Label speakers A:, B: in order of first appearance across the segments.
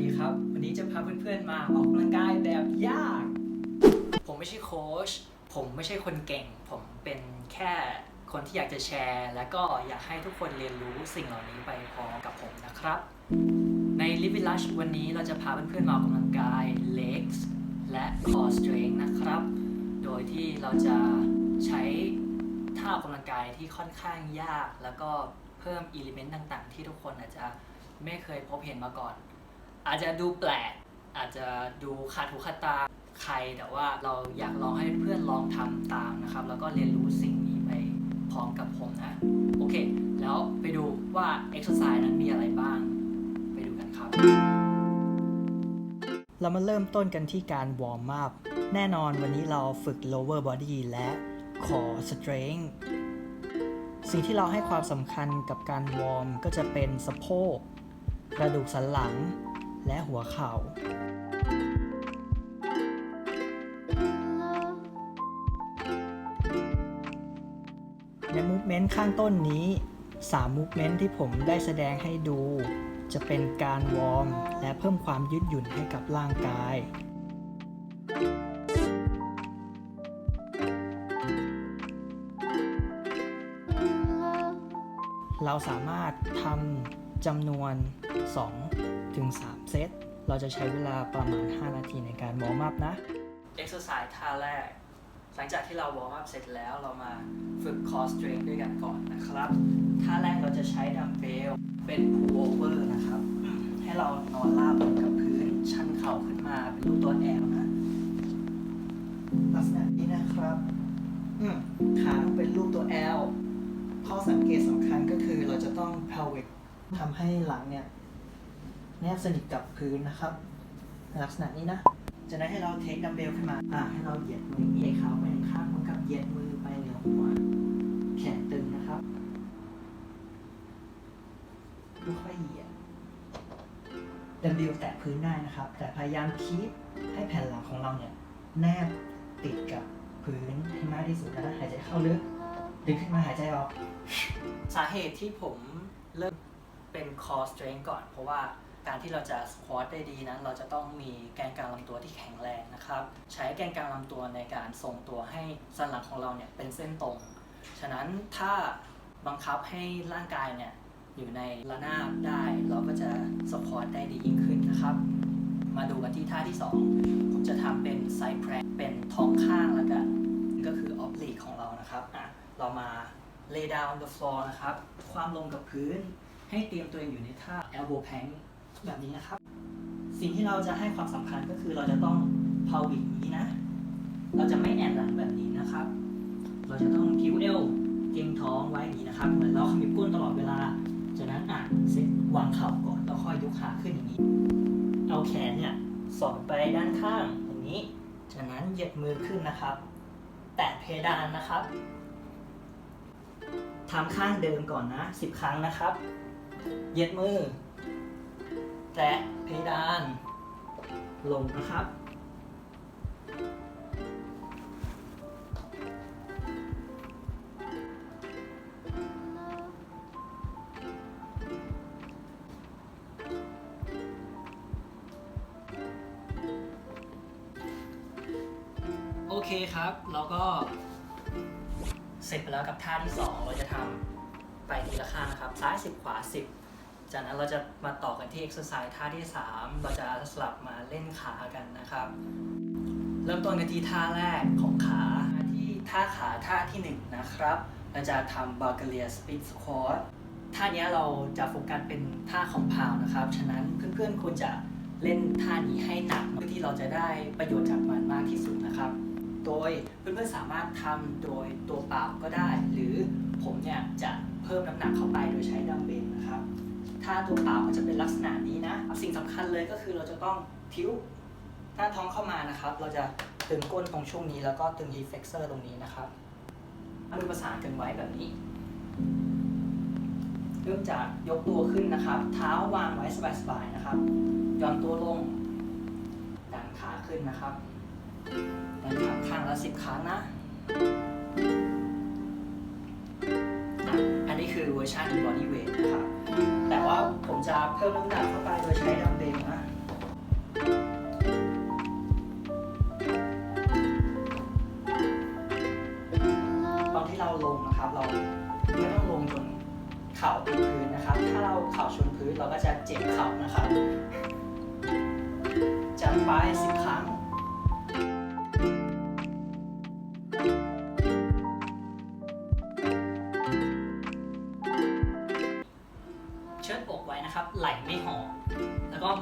A: ดีครับ วันนี้จะพาเพื่อนๆมาออกกำลังกายแบบยาก ผมไม่ใช่โค้ช ผมไม่ใช่คนเก่ง ผมเป็นแค่คนที่อยากจะแชร์ และก็อยากให้ทุกคนเรียนรู้สิ่งเหล่านี้ไปพร้อมกับผมนะครับ ใน l i v i l u s h วันนี้เราจะพาเพื่อนๆมาออกกำลังกาย legs และ core strength นะครับ โดยที่เราจะใช้ท่าออกกำลังกายที่ค่อนข้างยาก แล้วก็เพิ่มอิเลเมนต์ต่างๆ ที่ทุกคนอาจจะไม่เคยพบเห็นมาก่อน อาจจะดูแปลก อาจจะดูขาดหูขาดตาใครแต่ว่าเราอยากลองให้เพื่อนลองทำตามนะครับ แล้วก็เรียนรู้สิ่งนี้ไปพร้อมกับผมนะ โอเค แล้วไปดูว่า exercise นั้นมีอะไรบ้าง ไปดูกันครับ เรามาเริ่มต้นกันที่การวอร์มอัพแน่นอนวันนี้เราฝึก lower body และ core strength สิ่งที่เราให้ความสำคัญกับการวอร์มก็จะเป็นสะโพก กระดูกสันหลัง และหัวเข่า ในมูฟเมนต์ข้างต้นนี้3มูฟเมนต์ที่ผมได้แสดงให้ดู จะเป็นการวอร์มและเพิ่มความยืดหยุ่นให้กับร่างกาย เราสามารถทำจำนวน 2ถึง3เซต เราจะใช้เวลาประมาณ 5 นาทีในการวอร์มอัพนะ Exercise ท่าแรก หลังจากที่เราวอร์มอัพเสร็จแล้วเรามาฝึก core strength ด้วยกันก่อนนะครับ ท่าแรกเราจะใช้ดัมเบลเป็น pull over นะครับ ให้เรานอนราบลงกับพื้น ชันเข่าขึ้นมาเป็นรูปตัว L นะลักษณะนี้นะครับอืมขาต้องเป็นรูปตัว L ข้อสังเกตสำคัญก็คือเราจะต้อง pelvic ทำให้หลังเนี่ย แนบสนิทกับพื้นนะครับ ลักษณะนี้นะ จากนั้นให้เราเทคดัมเบลขึ้นมา อ่าให้เราเหยียดมือเหยียดขาไปข้างเหมือนกับเหยียดมือไปเหนือหัว แขนตึงนะครับค่อยๆเหยียดดัมเบลแตะพื้นได้นะครับ แต่พยายามคีบให้แผ่นหลังของเราเนี่ยแนบติดกับพื้นให้มากที่สุดนะหายใจเข้าลึกดึงขึ้นมาหายใจออก สาเหตุที่ผมเริ่มเป็น core strength ก่อนเพราะว่า การที่เราจะ squat ได้ดีนั้น เราจะต้องมีแกนกลางลำตัวที่แข็งแรงนะครับ ใช้แกนกลางลำตัวในการทรงตัวให้สันหลังของเราเนี่ยเป็นเส้นตรง ฉะนั้นถ้าบังคับให้ร่างกายเนี่ยอยู่ในระนาบได้ เราก็จะ squat ได้ดียิ่งขึ้นนะครับ มาดูกันที่ท่าที่ 2 ผมจะทำเป็น side plank เป็นท้องข้างแล้วกันก็คือ oblique ของเรานะครับอะเรามา lay down on the floor นะครับ ความลงกับพื้น ให้เตรียมตัวเองอยู่ในท่า elbow plank แบบนี้นะครับ สิ่งที่เราจะให้ความสำคัญก็คือเราจะต้อง pelvic นี้นะ เราจะไม่แอนหลังแบบนี้นะครับ เราจะต้องคิ้วเอวเกรงท้องไว้อย่างนี้นะครับ เหมือนเราขมิบก้นตลอดเวลา จากนั้นอะเซ็ตวางเข่าก่อนแล้วค่อยยกขาขึ้นอย่างนี้ เอาแขนเนี่ยสอดไปด้านข้างอย่างนี้ จากนั้นเหยียดมือขึ้นนะครับ แตะเพดานนะครับทำข้างเดิมก่อนนะ 10 ครั้งนะครับ เหยียดมือ แตะเพดานลงนะครับ โอเคครับ เราก็ เสร็จไปแล้วกับท่าที่ 2 เราจะทำไปทีละข้างนะครับ ซ้าย 10 ขวา 10 จากนั้นเราจะมาต่อกันที่ exercise ท่าที่ 3 เราจะสลับมาเล่นขากันนะครับ เริ่มต้นกันที่ท่าแรกของขาที่ท่าขาท่าที่ 1 นะครับ เราจะทำ Bulgaria Split Squat ท่านี้เราจะโฟกัสเป็นท่าของพาวนะครับ ฉะนั้นเพื่อนๆควรจะเล่นท่านี้ให้หนักเพื่อที่เราจะได้ประโยชน์จากมันมากที่สุดนะครับ โดยเพื่อนๆสามารถทำโดยตัวเปล่าก็ได้ หรือผมเนี่ยจะเพิ่มน้ำหนักเข้าไปโดยใช้ดัมเบลน ถ้าตัวเปล่ามันจะเป็นลักษณะนี้นะ สิ่งสำคัญเลยก็คือเราจะต้องทิ้วหน้าท้องเข้ามานะครับ เราจะตึงก้นตรงช่วงนี้แล้วก็ตึง hip flexor ตรงนี้นะครับมือประสานกันไว้แบบนี้ เริ่มจากยกตัวขึ้นนะครับ เท้าวางไว้สบายๆนะครับย่อนตัวลง ดันขาขึ้นนะครับดันขาข้างละสิบครั้งนะอะอันนี้คือเวอร์ชัน body weight นะครับ แต่ว่าผมจะเพิ่มน้ำหนักเข้าไปโดยใช้ดัมเบลนะตอนที่เราลงนะครับเราไม่ต้องลงจนเข่าติดพื้นนะครับ ถ้าเราเข่าชนพื้นเราก็จะเจ็บเข่านะครับจับไปสิบครั้ง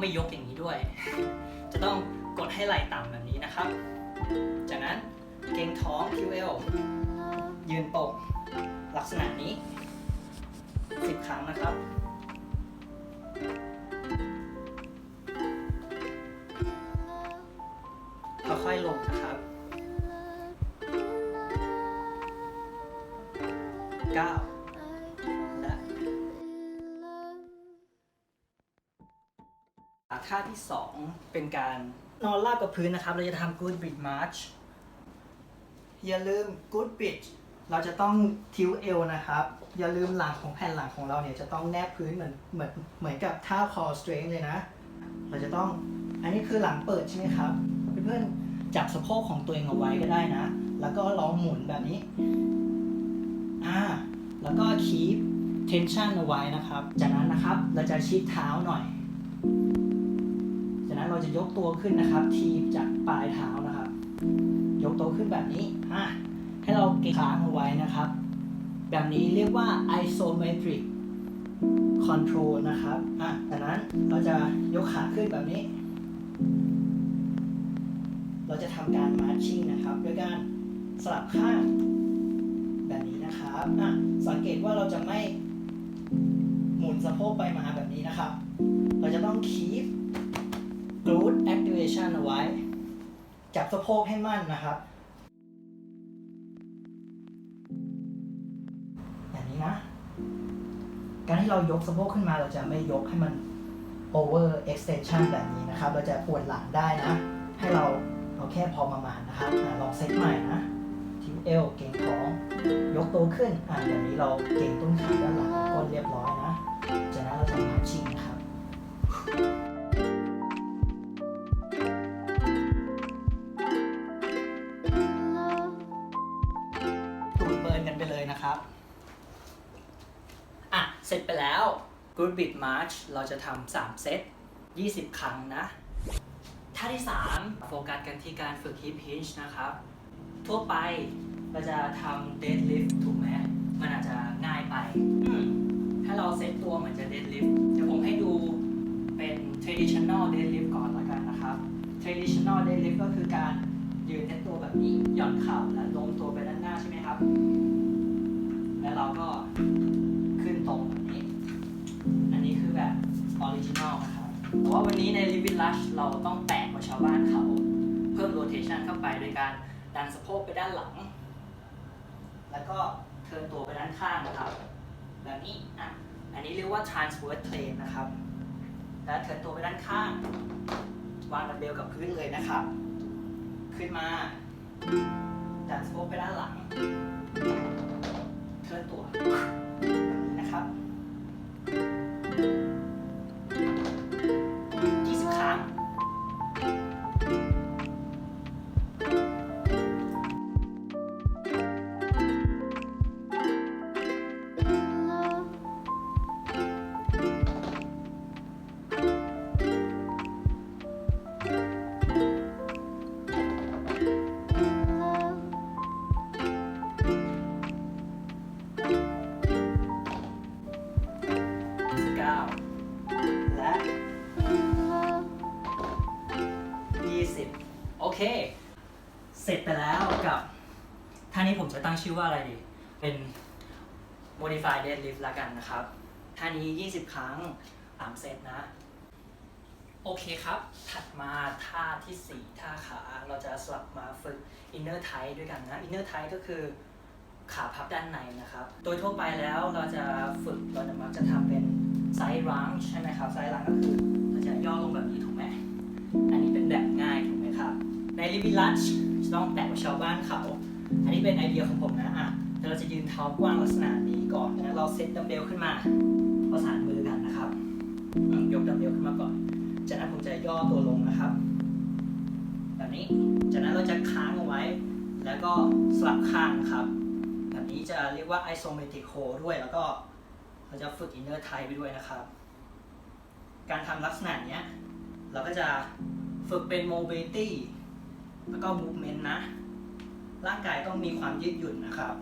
A: ไม่ยกอย่างนี้ด้วย จะต้องกดให้ไหล่ต่ำแบบนี้นะครับ จากนั้นเกงท้อง QL ยืนตกลักษณะนี้ 10 ครั้งนะครับค่อยลงนะครับ 9 ท่าที่ 2 เป็นการนอนราบกับพื้นนะครับ เราจะทำ good bridge march อย่าลืม good bridge เราจะต้องทิวเอวนะครับ อย่าลืมหลังของแผ่นหลังของเราเนี่ยจะต้องแนบพื้นเหมือนเหมือนเหมือนกับท่า core strength เลยนะ เราจะต้องอันนี้คือหลังเปิดใช่ไหมครับ เพื่อนๆจับสะโพกของตัวเองเอาไว้ก็ได้นะ แล้วก็ลองหมุนแบบนี้อ่าแล้วก็ keep tension เอาไว้นะครับ จากนั้นนะครับเราจะชิดเท้าหน่อย จะยกตัวขึ้นนะครับ ทีบจากปลายเท้านะครับ ยกตัวขึ้นแบบนี้อะให้เราเกรงค้างเอาไว้นะครับ แบบนี้เรียกว่า isometric control นะครับอะจากนั้นเราจะยกขาขึ้นแบบนี้ เราจะทำการ marching นะครับด้วยการสลับข้างแบบนี้นะครับอะสังเกตว่าเราจะไม่หมุนสะโพกไปมาแบบนี้นะครับ เราจะต้อง keep จับสะโพกให้มั่นนะครับแบบนี้นะ การที่เรายกสะโพกขึ้นมาเราจะไม่ยกให้มัน over extension แบบนี้นะครับ เราจะปวดหลังได้นะ ให้เราเอาแค่พอประมาณนะครับอลองเซตใหม่นะทิวเอวเก่งท้อง ยกตัวขึ้นอ่าแบบนี้เราเก่งต้นขาด้านหลังก้นเรียบร้อย Good Beat March เราจะทำ3เซต 20 ครั้งนะท่าที่ 3 โฟกัสกันที่การฝึก Hip Hinge นะครับ ทั่วไปเราจะทำ Deadlift ถูกไหม มันอาจจะง่ายไปอืมถ้าเราเซตตัวเหมือนจะ Deadlift เดี๋ยวผมให้ดูเป็น Traditional Deadlift ก่อนละกันนะครับ Traditional Deadlift ก็คือการยืนเซตตัวแบบนี้ หย่อนเข่าและโน้มตัวไปด้านหน้าใช่ไหมครับ แล้วเราก็ขึ้นตรง แต่ว่าวันนี้ใน l i v i n Lush เราต้องแตกกว่าชาวบ้านเขา เพิ่มโรเทชันเข้าไปโดยการดันสะโพกไปด้านหลัง แล้วก็เทิร์นตัวไปด้านข้างนะครับ แบบนี้อะอันนี้เรียกว่า transverse plane นะครับ แล้วเทิร์นตัวไปด้านข้าง วางดัมเบลกับพื้นเลยนะครับ ขึ้นมา ดันสะโพกไปด้านหลัง เทิร์นตัว เสร็จไปแล้วกับท่านี้ผมจะตั้งชื่อว่าอะไรดี เป็น modify deadlift ละกันนะครับท่านี้ 20 ครั้ง3เซตนะ โอเคครับ ถัดมาท่าที่ 4 ท่าขา เราจะสลับมาฝึก inner tight ด้วยกันนะ inner tight ก็คือขาพับด้านในนะครับ โดยทั่วไปแล้วเราจะฝึกเราจะมักจะทำเป็นไซด์รังใช่ไหมครับ ไซด์รังก็คือเราจะย่อลงแบบนี้ถูกไหม อันนี้เป็นแบบง่ายถูกไหมครับ ในลิบิลัช ต้องแตะกับชาวบ้านเขา อันนี้เป็นไอเดียของผมนะอะแต่เราจะยืนเท้ากว้างลักษณะนี้ก่อนนะเราเซตดัมเบลขึ้นมาประสานมือกันนะครับยกดัมเบลขึ้นมาก่อน จากนั้นผมจะย่อตัวลงนะครับ แบบนี้ จากนั้นเราจะค้างเอาไว้ แล้วก็สลับข้างครับ แบบนี้จะเรียกว่า isometric hold ด้วย แล้วก็เราจะฝึก inner thigh ไปด้วยนะครับ การทำลักษณะนี้เราก็จะฝึกเป็น mobility แล้วก็ movement นะ ร่างกายต้องมีความยืดหยุ่นนะครับ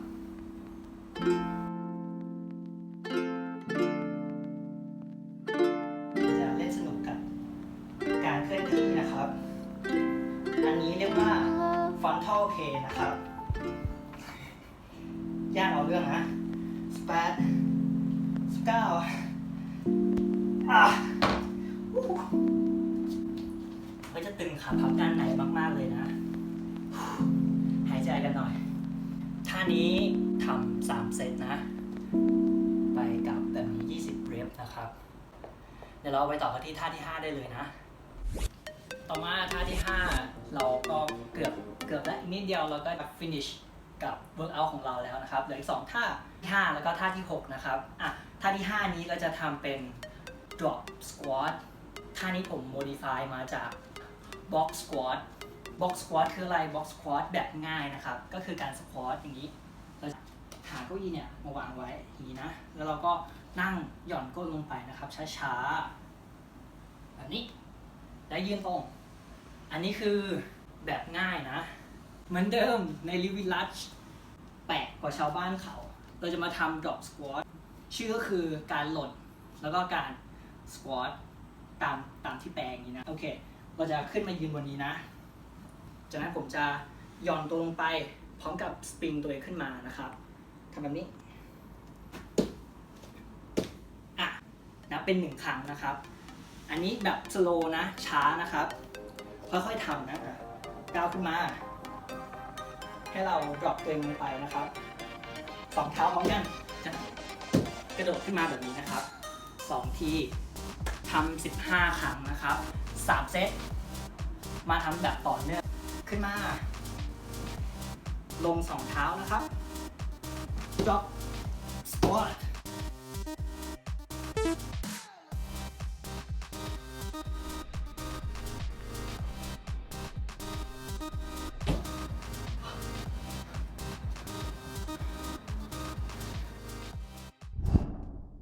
A: จะเล่นสนุกกับการเคลื่อนที่นะครับ อันนี้เรียกว่า frontal plane นะครับยากเอาเรื่องนะสแปดสเก้าอะอู้หูก็จะตึงขาพับด้านในมากๆเลยนะหาย ใจกันหน่อย ท่านี้ทำสามเซตนะ ไปกับแบบนี้ 20 เรปนะครับ เดี๋ยวเราไปต่อกันที่ท่าที่ 5 ได้เลยนะ ต่อมาท่าที่ 5 เราก็เกือบเกือบแล้วนิดเดียวเราก็จะ finish กับ workout ของเราแล้วนะครับ เหลืออีก2ท่าที่5แล้วก็ท่าที่ 6 นะครับ อะ ท่าที่ 5 นี้เราจะทำเป็น drop squat ท่านี้ผม modify มาจาก box squat box squat คืออะไร box squat แบบง่ายนะครับ ก็คือการ squat อย่างนี้เราหาเก้าอี้เนี่ยมาวางไว้อย่างนี้นะ แล้วเราก็นั่งหย่อนก้นลงไปนะครับ ช้าๆ แบบนี้ แล้ยืนตรง อันนี้คือแบบง่ายนะ เหมือนเดิมในลิวิลัชแปลกกว่าชาวบ้านเขา เราจะมาทำ drop squat ชื่อก็คือการหล่น แล้วก็การ squat ตามตามที่แปลงนี้นะ โอเค เราจะขึ้นมายืนบนนี้นะ จากนั้นผมจะหย่อนตัวลงไปพร้อมกับสปริงตัวเองขึ้นมานะครับทำแบบนี้อะนับเป็นหนึ่งครั้งนะครับ อันนี้แบบสโลนะช้านะครับ ค่อยๆทำนะก้าวขึ้นมา ให้เรา drop ตัวเองลงไปนะครับสองเท้าพร้อมกันกระโดดขึ้นมาแบบนี้นะครับสองทีทำ15 ครั้งนะครับสามเซต มาทำแบบต่อเนื่อง ขึ้นมา ลงสองเท้านะครับ drop squat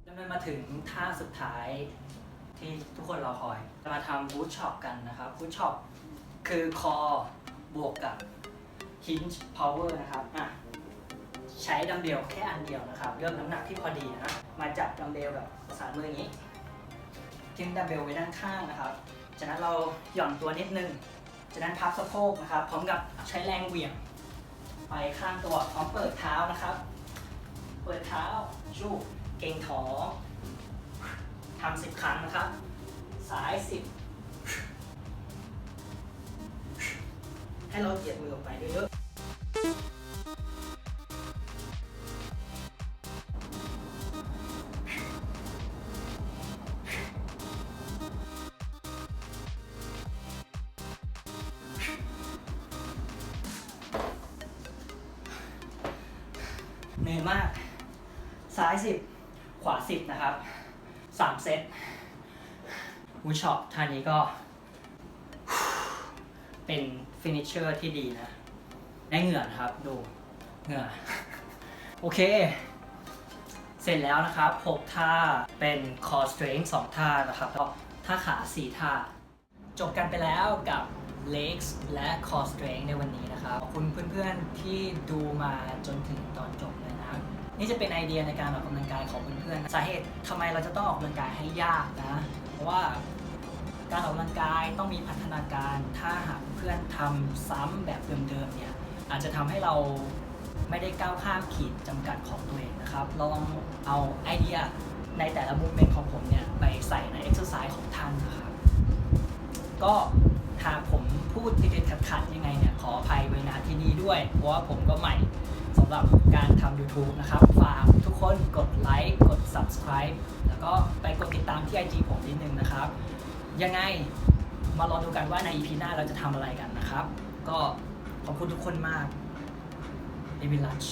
A: ดำเนินมาถึงท่าสุดท้ายที่ทุกคนรอคอย จะมาทำบู t ช็อปกันนะครับบู t ช็อปคือคอ บวกกับ hinge power นะครับอะใช้ดัมเบลแค่อันเดียวนะครับเลือกน้ำหนักที่พอดีนะ มาจับดัมเบลแบบประสานมืออย่างนี้ทิ้งดัมเบลไว้ด้านข้างนะครับจากนั้นเราหย่อนตัวนิดนึงจากนั้นพับสะโพกนะครับ พร้อมกับใช้แรงเหวี่ยง ไปข้างตัวพร้อมเปิดเท้านะครับ เปิดเท้าชูเก่งท้อทำสิบครั้งนะครับ สายสิบ ให้เราเหยียดมือลงไปเยอะๆเหนื่อยมาก ซ้ายสิบขวาสิบนะครับสามเซต วูช็อปท่านี้ก็ เป็นฟินิชเชอร์ที่ดีนะ ได้เหงื่อนะครับ ดูเหงื่อ โอเค เสร็จแล้วนะครับ 6 ท่าเป็น core strength 2 ท่านะครับแล้วก็ท่าขา 4 ท่า จบกันไปแล้วกับ legs และ core strength ในวันนี้นะครับ ขอบคุณเพื่อนๆที่ดูมาจนถึงตอนจบเลยนะ นี่จะเป็นไอเดียในการออกกำลังกายของเพื่อนๆ สาเหตุทำไมเราจะต้องออกกำลังกายให้ยากนะ เพราะว่า การออกกำลังกายต้องมีพัฒนาการ ถ้าหากเพื่อนทำซ้ำแบบเดิมๆเนี่ยอาจจะทำให้เราไม่ได้ก้าวข้ามขีดจำกัดของตัวเองนะครับ ลองเอาไอเดียในแต่ละมูเมนต์ของผมเนี่ยไปใส่ในเอ็กซ์ไซส์ของท่านนะครับก็หากผมพูดติดๆขัดๆยังไงเนี่ยขออภัยไว้ณที่นี้ด้วย เพราะว่าผมก็ใหม่สำหรับการทำ YouTube นะครับ ฝากทุกคนกดไลค์กด Subscribe แล้วก็ไปกดติดตามที่ IG ผมนิดนึงนะครับ ยังไงมารอดูกันว่าใน EP หน้าเราจะทำอะไรกันนะครับ ก็ขอบคุณทุกคนมากไอวิลลัส